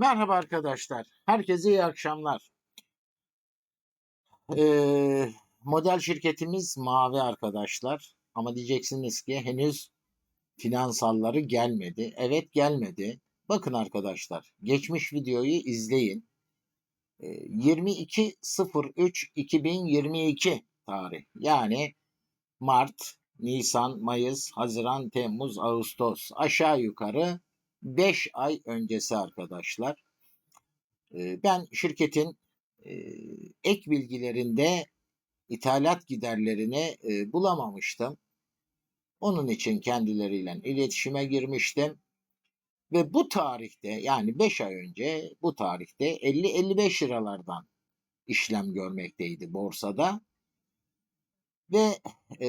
Merhaba arkadaşlar. Herkese iyi akşamlar. Ee, model şirketimiz Mavi arkadaşlar. Ama diyeceksiniz ki henüz finansalları gelmedi. Evet gelmedi. Bakın arkadaşlar. Geçmiş videoyu izleyin. Ee, 22.03.2022 tarih. Yani Mart, Nisan, Mayıs, Haziran, Temmuz, Ağustos aşağı yukarı 5 ay öncesi arkadaşlar. Ben şirketin ek bilgilerinde ithalat giderlerini bulamamıştım. Onun için kendileriyle iletişime girmiştim. Ve bu tarihte yani 5 ay önce bu tarihte 50-55 liralardan işlem görmekteydi borsada. Ve e,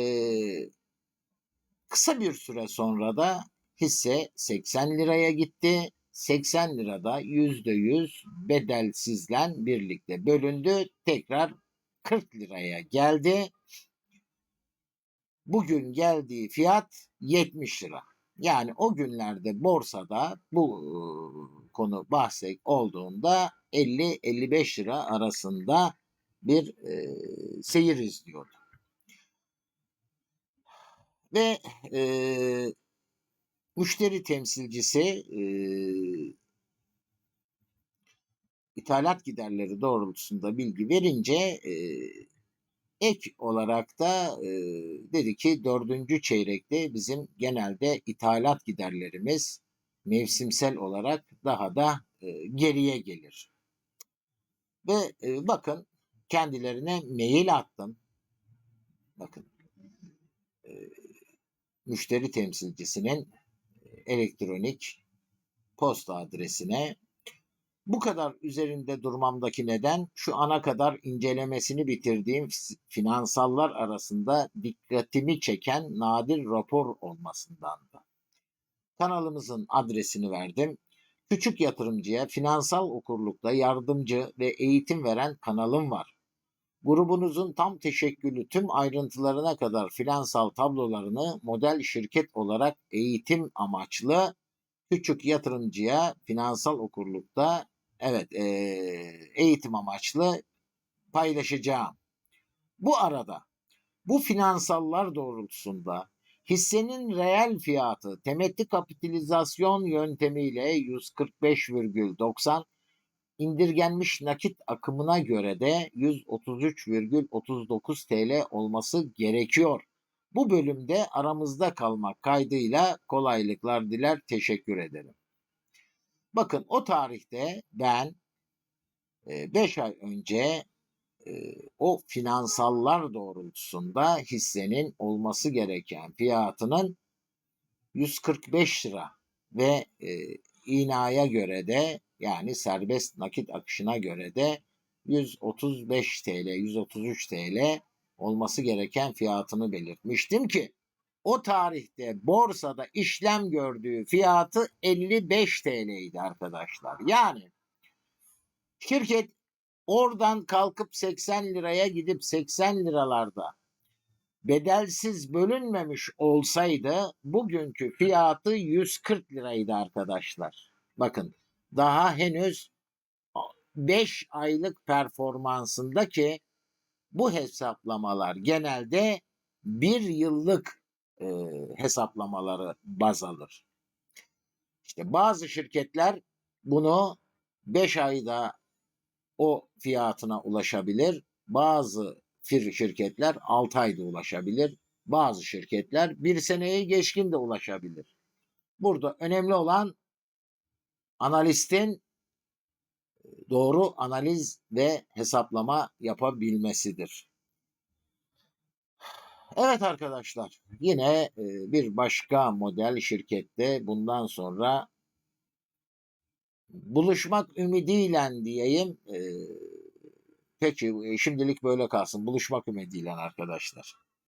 kısa bir süre sonra da hisse 80 liraya gitti. 80 lirada %100 bedelsizle birlikte bölündü. Tekrar 40 liraya geldi. Bugün geldiği fiyat 70 lira. Yani o günlerde borsada bu konu bahsek olduğunda 50-55 lira arasında bir e, seyir izliyordu. Ve e, müşteri temsilcisi e, ithalat giderleri doğrultusunda bilgi verince e, ek olarak da e, dedi ki dördüncü çeyrekte bizim genelde ithalat giderlerimiz mevsimsel olarak daha da e, geriye gelir. Ve e, bakın kendilerine mail attım. Bakın e, müşteri temsilcisinin elektronik posta adresine bu kadar üzerinde durmamdaki neden şu ana kadar incelemesini bitirdiğim finansallar arasında dikkatimi çeken nadir rapor olmasındandı. Kanalımızın adresini verdim. Küçük yatırımcıya finansal okurlukta yardımcı ve eğitim veren kanalım var. Grubunuzun tam teşekkülü tüm ayrıntılarına kadar finansal tablolarını model şirket olarak eğitim amaçlı küçük yatırımcıya finansal okurlukta evet e, eğitim amaçlı paylaşacağım. Bu arada bu finansallar doğrultusunda hissenin reel fiyatı temettü kapitalizasyon yöntemiyle 145,90 indirgenmiş nakit akımına göre de 133,39 TL olması gerekiyor. Bu bölümde aramızda kalmak kaydıyla kolaylıklar diler teşekkür ederim. Bakın o tarihte ben 5 ay önce o finansallar doğrultusunda hissenin olması gereken fiyatının 145 lira ve inaya göre de yani serbest nakit akışına göre de 135 TL, 133 TL olması gereken fiyatını belirtmiştim ki o tarihte borsada işlem gördüğü fiyatı 55 TL'ydi arkadaşlar. Yani şirket oradan kalkıp 80 liraya gidip 80 liralarda bedelsiz bölünmemiş olsaydı bugünkü fiyatı 140 liraydı arkadaşlar. Bakın daha henüz 5 aylık performansındaki bu hesaplamalar genelde bir yıllık e, hesaplamaları baz alır. İşte bazı şirketler bunu 5 ayda o fiyatına ulaşabilir. Bazı şirketler 6 ayda ulaşabilir. Bazı şirketler bir seneyi geçkin de ulaşabilir. Burada önemli olan analistin doğru analiz ve hesaplama yapabilmesidir. Evet arkadaşlar yine e, bir başka model şirkette bundan sonra buluşmak ümidiyle diyeyim. E, peki şimdilik böyle kalsın. Buluşmak ümidiyle arkadaşlar.